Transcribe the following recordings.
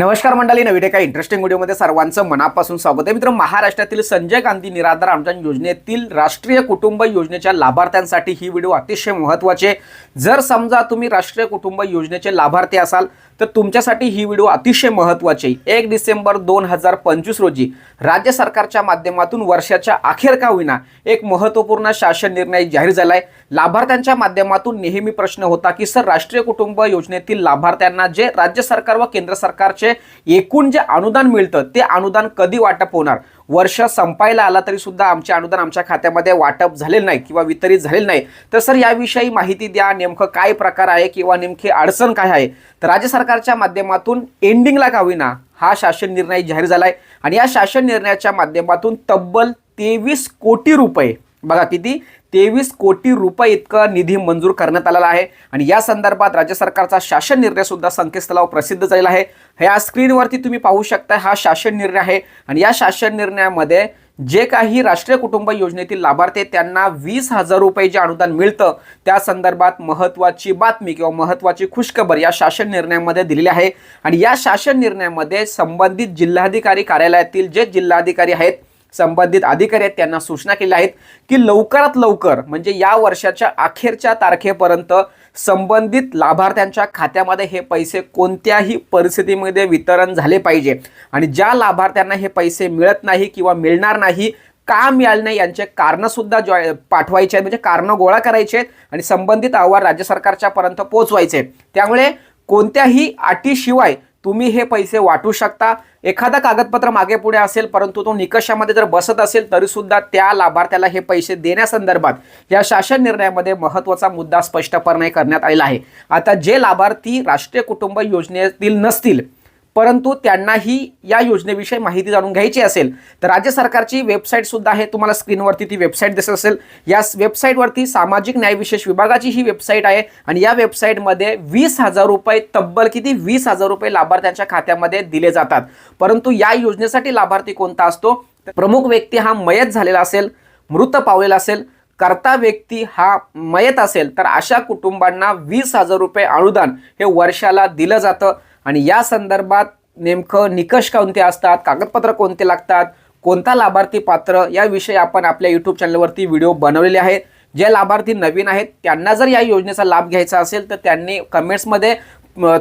नमस्कार मंडळी नवीन एका इंटरेस्टिंग व्हिडिओमध्ये सर्वांचं मनापासून स्वागत आहे. मित्र महाराष्ट्रातील संजय गांधी निराधार अनुदान योजनेतील राष्ट्रीय कुटुंब योजनेच्या लाभार्थ्यांसाठी ही व्हिडिओ अतिशय महत्त्वाची आहे. जर समजा तुम्ही राष्ट्रीय कुटुंब योजनेचे लाभार्थी असाल तर तुमच्यासाठी ही व्हिडिओ अतिशय महत्त्वाची आहे. एक डिसेंबर दोन हजार पंचवीस रोजी राज्य सरकारच्या माध्यमातून वर्षाच्या अखेर का होईना एक महत्त्वपूर्ण शासन निर्णय जाहीर झाला आहे लाभार्थ्यांच्या माध्यमातून नेहमी प्रश्न होता की सर राष्ट्रीय कुटुंब योजनेतील लाभार्थ्यांना जे राज्य सरकार व केंद्र सरकारचे म्हणजे एकूण जे अनुदान मिळतं ते अनुदान कधी वाटप होणार? वर्ष संपायला आला तरी सुद्धा आमचे अनुदान आमच्या खात्यामध्ये वाटप झालेलं नाही किंवा वितरित झालेलं नाही. तर सर याविषयी माहिती द्या नेमकं काय प्रकार आहे किंवा नेमकी अडचण काय आहे? तर राज्य सरकारच्या माध्यमातून एंडिंगला का होईना हा शासन निर्णय जाहीर झाला आहे आणि या शासन निर्णयाच्या माध्यमातून तब्बल तेवीस कोटी रुपये बघा किती? तेवीस कोटी रुपये इतका निधी मंजूर करण्यात आलेला आहे. आणि या संदर्भात राज्य सरकारचा शासन निर्णय सुद्धा संकेतस्थळावर प्रसिद्ध झालेला आहे. ह्या स्क्रीनवरती तुम्ही पाहू शकता हा शासन निर्णय आहे. आणि या शासन निर्णयामध्ये जे काही राष्ट्रीय कुटुंब योजनेतील लाभार्थी त्यांना वीस हजार रुपये जे अनुदान मिळतं त्या संदर्भात महत्त्वाची बातमी किंवा महत्त्वाची खुशखबर या शासन निर्णयामध्ये दिलेली आहे. आणि या शासन निर्णयामध्ये संबंधित जिल्हाधिकारी कार्यालयातील जे जिल्हाधिकारी आहेत संबंधित अधिकारी आहेत त्यांना सूचना केल्या आहेत की लवकरात लवकर म्हणजे या वर्षाच्या अखेरच्या तारखेपर्यंत संबंधित लाभार्थ्यांच्या खात्यामध्ये हे पैसे कोणत्याही परिस्थितीमध्ये वितरण झाले पाहिजे. आणि ज्या लाभार्थ्यांना हे पैसे मिळत नाही किंवा मिळणार नाही का मिळाले नाही यांचे कारणंसुद्धा जॉय पाठवायचे आहेत म्हणजे कारणं गोळा करायचे आहेत आणि संबंधित अहवाल राज्य सरकारच्या पर्यंत पोहोचवायचे आहेत. त्यामुळे कोणत्याही अटीशिवाय तुम्ही हे पैसे वाटू शकता. एखादा कागदपत्र मागे पुढे असेल परंतु तो निकषामध्ये जर बसत असेल तरी सुद्धा त्या लाभार्थ्याला हे पैसे देण्यासंदर्भात या शासन निर्णयामध्ये महत्त्वाचा मुद्दा स्पष्टपणे करण्यात आलेला आहे. आता जे लाभार्थी राष्ट्रीय कुटुंब योजनेतील नसतील परंतु त्यांनाही या योजनेविषयी माहिती जाणून घ्यायची असेल तर राज्य सरकारची वेबसाईटसुद्धा आहे. तुम्हाला स्क्रीनवरती ती वेबसाईट दिसत असेल. या वेबसाईटवरती सामाजिक न्यायविशेष विभागाची ही वेबसाईट आहे आणि या वेबसाईटमध्ये वीस हजार रुपये तब्बल किती? वीस हजार रुपये लाभार्थ्यांच्या खात्यामध्ये दिले जातात. परंतु या योजनेसाठी लाभार्थी कोणता असतो? प्रमुख व्यक्ती हा मयत झालेला असेल मृत पावलेला असेल करता व्यक्ती हा मयत असेल तर अशा कुटुंबांना वीस हजार रुपये अनुदान हे वर्षाला दिलं जातं. आणि या संदर्भात नेमकं निकष कोणते असतात कागदपत्र कोणते लागतात कोणता लाभार्थी पात्र याविषयी आपण आपल्या यूट्यूब चॅनलवरती व्हिडिओ बनवलेले आहेत. जे लाभार्थी नवीन आहेत त्यांना जर या योजनेचा लाभ घ्यायचा असेल तर त्यांनी कमेंट्समध्ये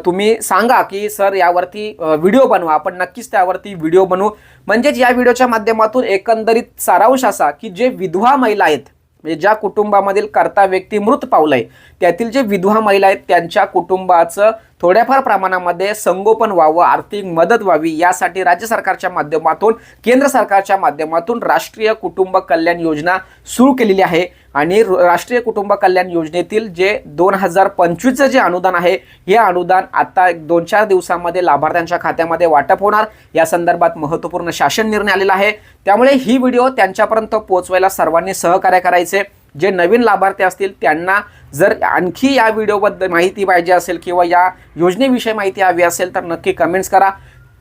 तुम्ही सांगा की सर यावरती व्हिडिओ बनवा. आपण नक्कीच त्यावरती व्हिडिओ बनवू. म्हणजेच या व्हिडिओच्या माध्यमातून एकंदरीत सारांश असा की जे विधवा महिला आहेत म्हणजे ज्या कुटुंबामधील कर्ता व्यक्ती मृत पावलाय त्यातील जे विधवा महिला आहेत त्यांच्या कुटुंबाचं थोड्याफार प्रमाणामध्ये संगोपन व्हावं आर्थिक मदत व्हावी यासाठी राज्य सरकारच्या माध्यमातून केंद्र सरकारच्या माध्यमातून राष्ट्रीय कुटुंब कल्याण योजना सुरू केलेली आहे. आणि राष्ट्रीय कुटुंब कल्याण योजनेतील जे दोन हजार पंचवीसचं जे अनुदान आहे हे अनुदान आता एक दोन चार दिवसामध्ये लाभार्थ्यांच्या खात्यामध्ये वाटप होणार. या संदर्भात महत्त्वपूर्ण शासन निर्णय आलेला आहे. त्यामुळे ही व्हिडिओ त्यांच्यापर्यंत पोहोचवायला सर्वांनी सहकार्य करायचे. जे नवीन लाभार्थी असतील त्यांना जर आणखी या व्हिडिओबद्दल माहिती पाहिजे असेल किंवा या योजनेविषयी माहिती हवी असेल तर नक्की कमेंट्स करा.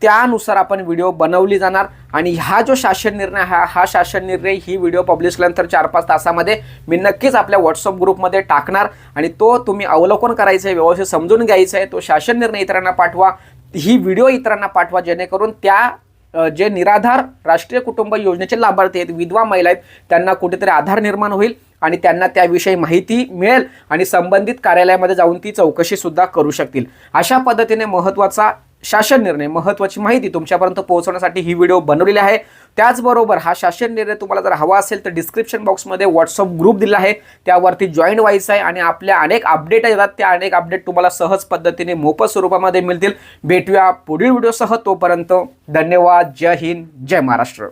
त्यानुसार आपण व्हिडिओ बनवली जाणार आणि हा जो शासन निर्णय हा हा शासन निर्णय ही व्हिडिओ पब्लिश केल्यानंतर चार पाच तासामध्ये मी नक्कीच आपल्या व्हॉट्सअप ग्रुपमध्ये टाकणार आणि तो तुम्ही अवलोकन करायचं आहे व्यवस्थित समजून घ्यायचं आहे तो शासन निर्णय इतरांना पाठवा ही व्हिडिओ इतरांना पाठवा जेणेकरून त्या जे निराधार राष्ट्रीय कुटुंब योजनेचे लाभार्थी आहेत विधवा महिला आहेत त्यांना कुठेतरी आधार निर्माण होईल आणि त्यांना त्याविषयी माहिती मिळेल आणि संबंधित कार्यालयामध्ये जाऊन ती चौकशीसुद्धा करू शकतील. अशा पद्धतीने महत्त्वाचा शासन निर्णय महत्त्वाची माहिती तुमच्यापर्यंत पोहोचवण्यासाठी ही व्हिडिओ बनवलेली आहे. त्याचबरोबर हा शासन निर्णय तुम्हाला जर हवा असेल तर डिस्क्रिप्शन बॉक्समध्ये व्हॉट्सअप ग्रुप दिला आहे. त्यावरती जॉईन व्हायचं आहे आणि आपल्या अनेक अपडेट येतात. त्या अनेक अपडेट तुम्हाला सहज पद्धतीने मोफत स्वरूपामध्ये मिळतील. भेटूया पुढील व्हिडिओसह. तोपर्यंत धन्यवाद. जय हिंद. जय महाराष्ट्र.